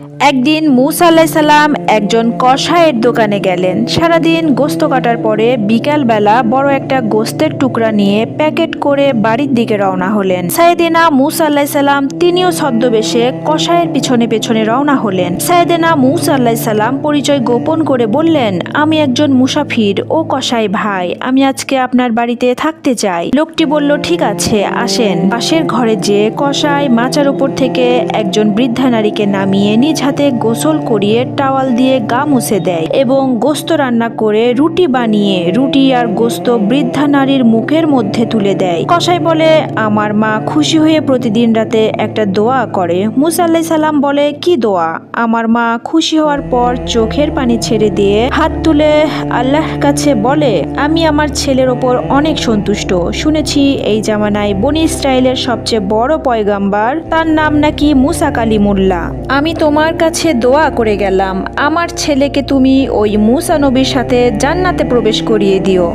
একদিন মুসা আল্লাহ সাল্লাম একজন কষায়ের দোকানে গেলেন। সারাদিন গোস্ত কাটার পরে বিকালবেলা বড় একটা গোস্তের টুকরা নিয়ে প্যাকেট করে বাড়ির দিকে রওনা হলেন। সাইদিনা মুসা আল্লাহ সাল্লাম তিনিও ছদ্মবেশে কষায়ের পিছনে পেছনে রওনা হলেন। সাইদিনা মুসা আল্লাহ সাল্লাম পরিচয় গোপন করে বললেন, আমি একজন মুসাফির ও কষাই ভাই। আমি আজকে আপনার বাড়িতে থাকতে চাই। লোকটি বলল, ঠিক আছে, আসেন। পাশের ঘরে যে কষাই মাচার উপর থেকে একজন বৃদ্ধা নারীকে নামিয়ে নিজ হাতে গোসল করিয়ে টাওয়াল দিয়ে গা মুছে দেয় এবং গোস্ত রান্না করে রুটি বানিয়ে রুটি আর গোস্ত বৃদ্ধা নারীর মুখের মধ্যে তুলে দেয়। কষাই বলে, আমার মা খুশি হয়ে প্রতিদিন রাতে একটা দোয়া করে। মুসা আল্লাহ সাল্লাম বলে, কি দোয়া? আমার মা খুশি হওয়ার পর চোখের পানি ছেড়ে দিয়ে হাত তুলে আল্লাহর কাছে বলে, আমি আমার ছেলের ওপর অনেক সন্তুষ্ট। শুনেছি এই জামানায় বনি ইসরায়েলের সবচেয়ে বড় পয়গাম্বার। তার নাম নাকি মুসা কালিমুল্লাহ। আমি তোমার কাছে দোয়া করে গেলাম। আমার ছেলেকে তুমি ওই মুসা নবীর সাথে জান্নাতে প্রবেশ করিয়ে দিও।